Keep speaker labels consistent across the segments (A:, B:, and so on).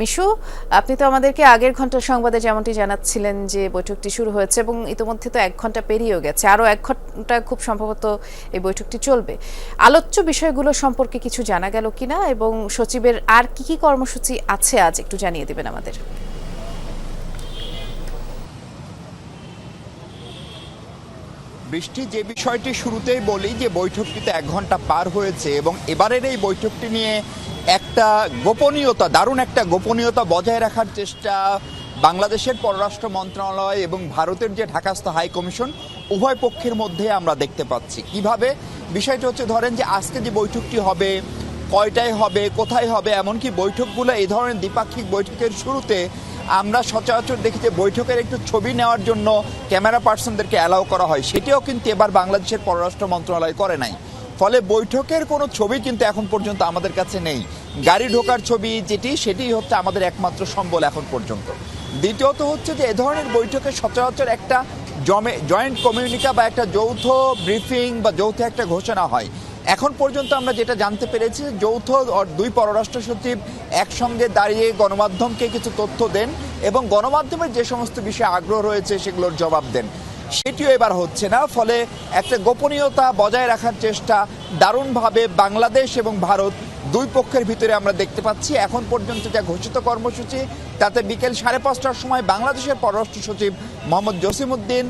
A: মিশু, আপনি তো আমাদেরকে আগের ঘণ্টার সংবাদে যেমনটি জানাচ্ছিলেন যে বৈঠকটি শুরু হয়েছে এবং ইতিমধ্যে তো এক ঘণ্টা পেরিয়েও গেছে। আরও এক ঘণ্টা খুব সম্ভবত এই বৈঠকটি চলবে। আলোচ্য বিষয়গুলো সম্পর্কে কিছু জানা গেল কিনা এবং সচিবের আর কি কি কর্মসূচি আছে আজ একটু জানিয়ে দেবেন আমাদের।
B: বৃষ্টি যে বিষয়টি শুরুতেই বলি যে বৈঠকটিতে এক ঘণ্টা পার হয়েছে এবং এবারের এই বৈঠকটি নিয়ে একটা গোপনীয়তা, দারুণ একটা গোপনীয়তা বজায় রাখার চেষ্টা বাংলাদেশের পররাষ্ট্র মন্ত্রণালয় এবং ভারতের যে ঢাকাস্থ হাই কমিশন, উভয় পক্ষের মধ্যে আমরা দেখতে পাচ্ছি। কীভাবে? বিষয়টা হচ্ছে ধরেন যে আজকে যে বৈঠকটি হবে, কয়টায় হবে, কোথায় হবে, এমনকি বৈঠকগুলো এই ধরনের দ্বিপাক্ষিক বৈঠকের শুরুতে আমরা সচরাচর দেখি যে বৈঠকের একটু ছবি নেওয়ার জন্য ক্যামেরা পার্সনদেরকে অ্যালাউ করা হয়। সেটিও কিন্তু এবার বাংলাদেশের পররাষ্ট্র মন্ত্রণালয় করে নাই। ফলে বৈঠকের কোনো ছবি কিন্তু এখন পর্যন্ত আমাদের কাছে নেই। গাড়ি ঢোকার ছবি যেটি, সেটি হচ্ছে আমাদের একমাত্র সম্বল এখন পর্যন্ত। দ্বিতীয়ত হচ্ছে যে, এ ধরনের বৈঠকে সচরাচর একটা জমে জয়েন্ট কমিউনিকা বা একটা যৌথ ব্রিফিং বা যৌথ একটা ঘোষণা হয়। এখন পর্যন্ত আমরা যেটা জানতে পেরেছি, যৌথ দুই পররাষ্ট্র সচিব একসঙ্গে দাঁড়িয়ে গণমাধ্যমকে কিছু তথ্য দেন এবং গণমাধ্যমের যে সমস্ত বিষয়ে আগ্রহ রয়েছে, সেগুলোর জবাব দেন। সেটিও এবার হচ্ছে না, ফলে একটা গোপনীয়তা বজায় রাখার চেষ্টা দারুণভাবে বাংলাদেশ এবং ভারত দুই পক্ষের ভিতরে আমরা দেখতে পাচ্ছি। এখন পর্যন্ত যা ঘোষিত কর্মসূচি, তাতে বিকেল সাড়ে পাঁচটার সময় বাংলাদেশের পররাষ্ট্র সচিব মোহাম্মদ জসিমউদ্দিন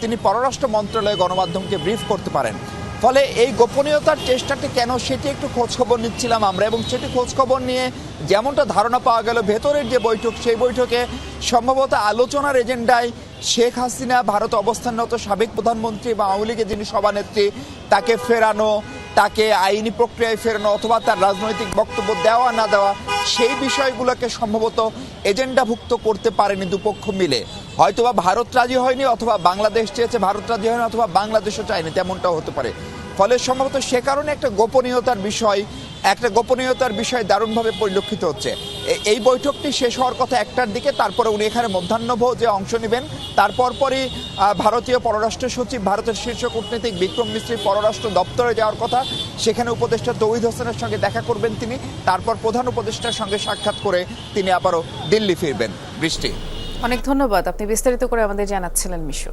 B: তিনি পররাষ্ট্র মন্ত্রণালয়ে গণমাধ্যমকে ব্রিফ করতে পারেন। ফলে এই গোপনীয়তার চেষ্টাটি কেন সেটি একটু খোঁজখবর নিচ্ছিলাম আমরা এবং সেটি খোঁজখবর নিয়ে যেমনটা ধারণা পাওয়া গেল, ভেতরের যে বৈঠক সেই বৈঠকে সম্ভবত আলোচনার এজেন্ডায় শেখ হাসিনা ভারত অবস্থানরত সাবেক প্রধানমন্ত্রী বা আওয়ামী লীগের যিনি সভানেত্রী, তাকে ফেরানো, তাকে আইনি প্রক্রিয়ায় ফেরানো অথবা তার রাজনৈতিক বক্তব্য দেওয়া না দেওয়া, সেই বিষয়গুলোকে সম্ভবত এজেন্ডাভুক্ত করতে পারেনি দুপক্ষ মিলে। হয়তোবা ভারত রাজি হয়নি অথবা বাংলাদেশ চেয়েছে ভারত রাজি হয়নি অথবা বাংলাদেশও চায়নি, তেমনটাও হতে পারে। ফলে সম্ভবত সে কারণে একটা গোপনীয়তার বিষয়, একটা গোপনীয়তার বিষয় দারুণভাবে পরিলক্ষিত হচ্ছে। এই বৈঠকটি শেষ হওয়ার কথা একটার দিকে, তারপরে উনি এখানে মধ্যাহ্নভোজে অংশ নেবেন, তারপর পরই ভারতীয় পররাষ্ট্র সচিব, ভারতের শীর্ষ কূটনীতিক বিক্রম মিস্ত্রির পররাষ্ট্র দপ্তরে যাওয়ার কথা, সেখানে উপদেষ্টা তৌহিদ হোসেনের সঙ্গে দেখা করবেন তিনি, তারপর প্রধান উপদেষ্টার সঙ্গে সাক্ষাৎ করে তিনি আবারও দিল্লি ফিরবেন। বৃষ্টি।
A: অনেক ধন্যবাদ। আপনি বিস্তারিত করে আমাদের জানাচ্ছিলেন মিশু।